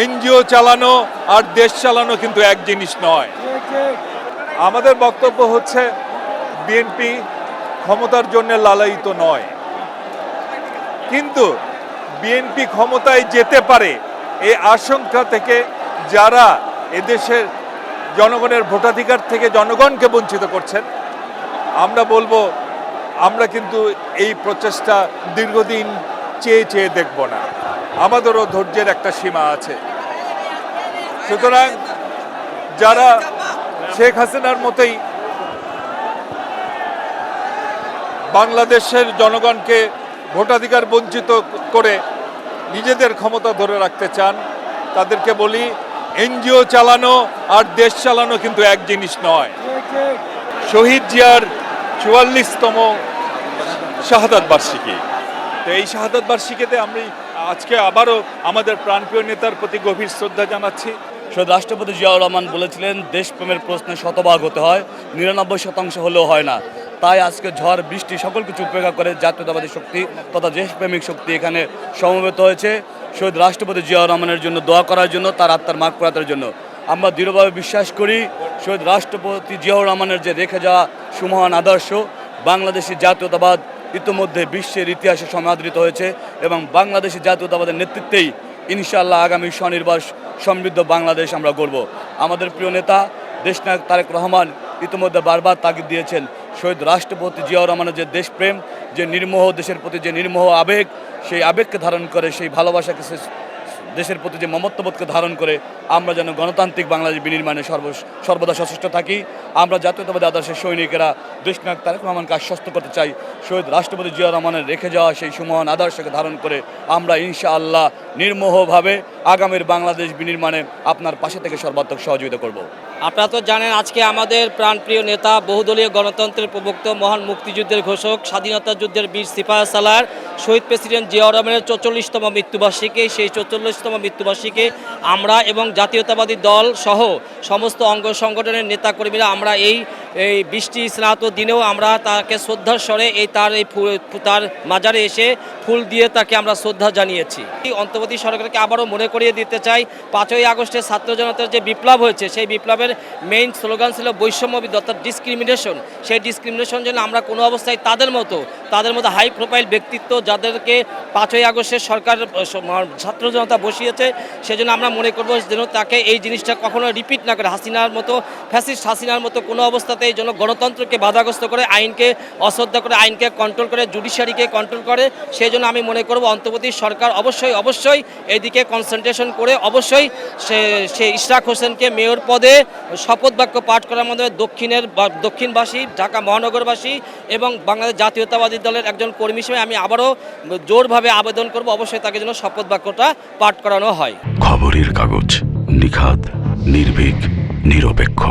NGO চালানো আর দেশ চালানো কিন্তু এক জিনিস নয়। আমাদের বক্তব্য হচ্ছে, বিএনপি ক্ষমতার জন্য লালায়িত নয়। কিন্তু বিএনপি ক্ষমতায় যেতে পারে, এই আশঙ্কা থেকে যারা এদেশের জনগণের ভোটাধিকার থেকে জনগণকে বঞ্চিত করছেন, আমরা বলব, আমরা কিন্তু এই প্রচেষ্টা দীর্ঘদিন চেয়ে চেয়ে দেখব না। আমাদেরও ধৈর্যের একটা সীমা আছে। সুতরাং যারা শেখ হাসিনার মতোই বাংলাদেশের জনগণকে ভোটাধিকার বঞ্চিত করে নিজেদের ক্ষমতা ধরে রাখতে চান, তাদেরকে বলি, এনজিও চালানো আর দেশ চালানো কিন্তু এক জিনিস নয়। শহীদ জিয়ার চুয়াল্লিশতম শাহাদাত বার্ষিকী। তো এই শাহাদাত বার্ষিকীতে আমি আজকে আবারও আমাদের প্রাণপ্রিয় নেতার প্রতি গভীর শ্রদ্ধা জানাচ্ছি। রাষ্ট্রপতি জিয়াউর রহমান বলেছিলেন, দেশপ্রেমের প্রশ্নে শতভাগ হতে হয়, নিরানব্বই শতাংশ হলেও হয় না। তাই আজকে ঝড়, বৃষ্টি, সকল কিছু উপেক্ষা করে জাতীয়তাবাদী শক্তি তথা দেশপ্রেমিক শক্তি এখানে সমবেত হয়েছে। শহীদ রাষ্ট্রপতি জিয়াউর রহমানের জন্য দোয়া করার জন্য, তার আত্মার মাগ করাতের জন্য। আমরা দৃঢ়ভাবে বিশ্বাস করি, শহীদ রাষ্ট্রপতি জিয়াউর রহমানের যে রেখে যাওয়া সুমহান আদর্শ, বাংলাদেশি জাতীয়তাবাদ ইতিমধ্যে বিশ্বের ইতিহাসে সমাদৃত হয়েছে এবং বাংলাদেশি জাতীয়তাবাদের নেতৃত্বেই ইনশাআল্লাহ আগামী স্বনির্ভর সমৃদ্ধ বাংলাদেশ আমরা গড়ব। আমাদের প্রিয় নেতা, দেশনায়ক তারেক রহমান ইতিমধ্যে বারবার তাগিদ দিয়েছেন। শহীদ রাষ্ট্রপতি জিয়াউর রহমানের যে দেশপ্রেম, যে নির্মোহ, দেশের প্রতি যে নির্মোহ আবেগ, সেই আবেগকে ধারণ করে, সেই ভালোবাসাকে দেশের প্রতি যে মমত্ববোধকে ধারণ করে আমরা যেন গণতান্ত্রিক বাংলাদেশ বিনির্মাণে সর্ব সর্বদা সচেষ্ট থাকি, আমরা জাতীয়তাবাদী আদর্শের সৈনিকেরা দেশনায়ক তারেক রহমানকে আশ্বস্ত করতে চাই। শহীদ রাষ্ট্রপতি জিয়া রহমানের রেখে যাওয়া সেই সুমহান আদর্শকে ধারণ করে আমরা ইনশাআল্লাহ নির্মোহভাবে আগামীর বাংলাদেশ বিনির্মাণে আপনার পাশে থেকে সর্বাত্মক সহযোগিতা করব। আপনারা তো জানেন আজকে আমাদের প্রাণপ্রিয় নেতা, বহুদলীয় গণতন্ত্রের প্রবক্ত, মহান মুক্তিযুদ্ধের ঘোষক, স্বাধীনতা যুদ্ধের বীর সিপাহ সালার শহীদ প্রেসিডেন্ট জিয়াউর রহমানের চৌচল্লিশতম মৃত্যুবার্ষিকী। সেই চৌচল্লিশতম মৃত্যুবার্ষিকী আমরা এবং জাতীয়তাবাদী দল সহ সমস্ত অঙ্গ সংগঠনের নেতাকর্মীরা আমরা এই এই বৃষ্টি স্নাত দিনেও আমরা তাকে শ্রদ্ধার স্বরে এই তার এই তার মাজারে এসে ফুল দিয়ে তাকে আমরা শ্রদ্ধা জানিয়েছি। অন্তর্বর্তী সরকারকে আবারও মনে করিয়ে দিতে চাই, পাঁচই আগস্টে ছাত্র জনতার যে বিপ্লব হয়েছে, সেই বিপ্লবের মেইন স্লোগান ছিল বৈষম্য অর্থাৎ ডিসক্রিমিনেশন সেই ডিসক্রিমিনেশন যেন আমরা কোনো অবস্থায় তাদের মতো তাদের মতো হাই প্রোফাইল ব্যক্তিত্ব যাদেরকে পাঁচই আগস্টে সরকার, ছাত্র জনতা বসিয়েছে, সেজন্য আমরা মনে করব যেন তাকে এই জিনিসটা কখনো রিপিট না করে, হাসিনার মতো ফ্যাসিস্ট হাসিনার মতো কোনো অবস্থাতে এই জন্য গণতন্ত্রকে বাধাগ্রস্ত করে, আইনকে অশ্রদ্ধা করে, আইনকে কন্ট্রোল করে জুডিশিয়ারিকে কন্ট্রোল করে, সেই জন্য আমি মনে করব অন্তর্বর্তী সরকার অবশ্যই অবশ্যই এদিকে কনসেন্ট্রেশন করে, অবশ্যই সে সে ইশরাক হোসেনকে মেয়র পদে শপথ বাক্য পাঠ করার মধ্যে দক্ষিণের দক্ষিণবাসী, ঢাকা মহানগরবাসী এবং বাংলাদেশ জাতীয়তাবাদী দলের একজন কর্মী হিসেবে আমি আবারও জোরভাবে আবেদন করব, অবশ্যই তাকে যেন শপথ বাক্যটা পাঠ করানো হয়। খবরের কাগজ নিখাত নির্ভীক, নিরপেক্ষ।